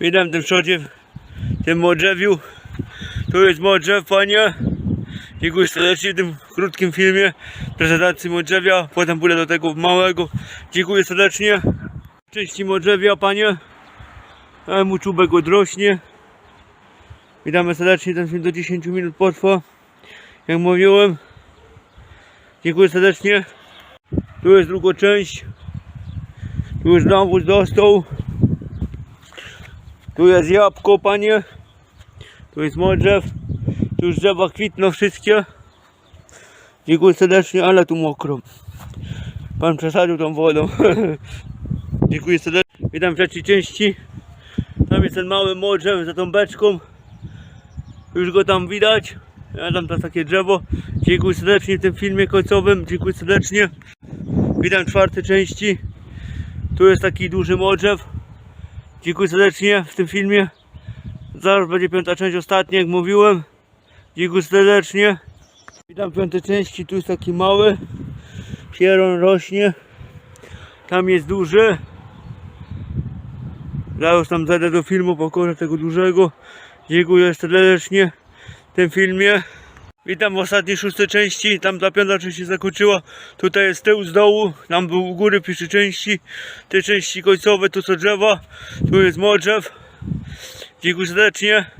Witam w tym przodzie, w tym modrzewiu. Tu jest modrzew, panie. Dziękuję serdecznie w tym krótkim filmie prezentacji modrzewia. Potem pójdę do tego małego. Dziękuję serdecznie. Części modrzewia, panie. A mu czubek odrośnie. Witamy serdecznie. Ten film do 10 minut potrwa. Jak mówiłem. Dziękuję serdecznie. Tu jest druga część. Tu już nawóz dostał. Tu jest jabłko, panie. Tu jest modrzew. Tu już drzewa kwitną wszystkie. Dziękuję serdecznie, ale tu mokro. Pan przesadził tą wodą. Dziękuję serdecznie. Witam w trzeciej części. Tam jest ten mały modrzew za tą beczką. Już go tam widać. Ja tam to takie drzewo. Dziękuję serdecznie w tym filmie końcowym. Dziękuję serdecznie. Witam w czwartej części. Tu jest taki duży modrzew. Dziękuję serdecznie w tym filmie. Zaraz będzie piąta część, ostatnia, jak mówiłem. Dziękuję serdecznie. Witam piątej części. Tu jest taki mały. Pieron rośnie. Tam jest duży. Zaraz tam zajdę do filmu, pokorę tego dużego. Dziękuję serdecznie w tym filmie. Witam w ostatniej szóstej części. Tam ta piąta część się zakończyła. Tutaj jest tył z dołu. Tam był u góry pierwszej części. Te części końcowe to są drzewa. Tu jest modrzew. Dziękuję serdecznie.